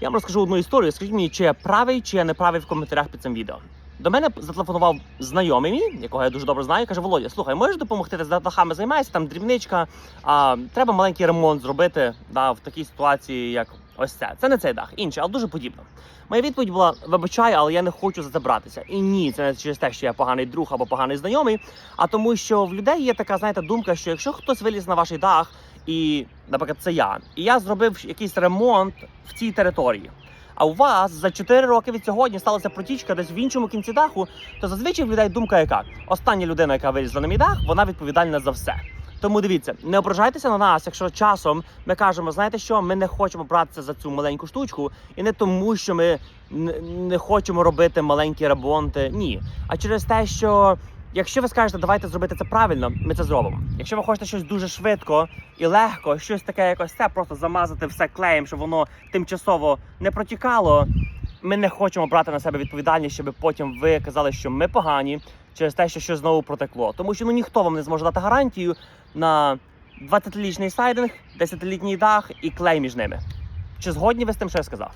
Я вам розкажу одну історію. Скажіть мені, чи я правий, чи я не правий в коментарях під цим відео. До мене зателефонував знайомий мій, якого я дуже добре знаю, каже: Володя, слухай, можеш допомогти? Ти з дахами займаєшся, там дрібничка, а треба маленький ремонт зробити да, в такій ситуації, як ось це. Це не цей дах, інший, але дуже подібно. Моя відповідь була: вибачай, але я не хочу за це братися. І ні, це не через те, що я поганий друг або поганий знайомий, а тому, що в людей є така, знаєте, думка, що якщо хтось виліз на ваш дах, і, наприклад, це я, і я зробив якийсь ремонт в цій території. А у вас за 4 роки від сьогодні сталася протічка десь в іншому кінці даху, то зазвичай в людей думка яка? Остання людина, яка вилізла на мій дах, вона відповідальна за все. Тому дивіться, не ображайтеся на нас, якщо часом ми кажемо, знаєте що, ми не хочемо братися за цю маленьку штучку, і не тому, що ми не хочемо робити маленькі ремонти. Ні, а через те, що якщо ви скажете, давайте зробити це правильно, ми це зробимо. Якщо ви хочете щось дуже швидко і легко, щось таке, якось це, просто замазати все клеєм, щоб воно тимчасово не протікало. Ми не хочемо брати на себе відповідальність, щоб потім ви казали, що ми погані через те, що щось знову протекло. Тому що ну ніхто вам не зможе дати гарантію на 20-літній сайдинг, 10-літній дах і клей між ними. Чи згодні ви з тим, що я сказав?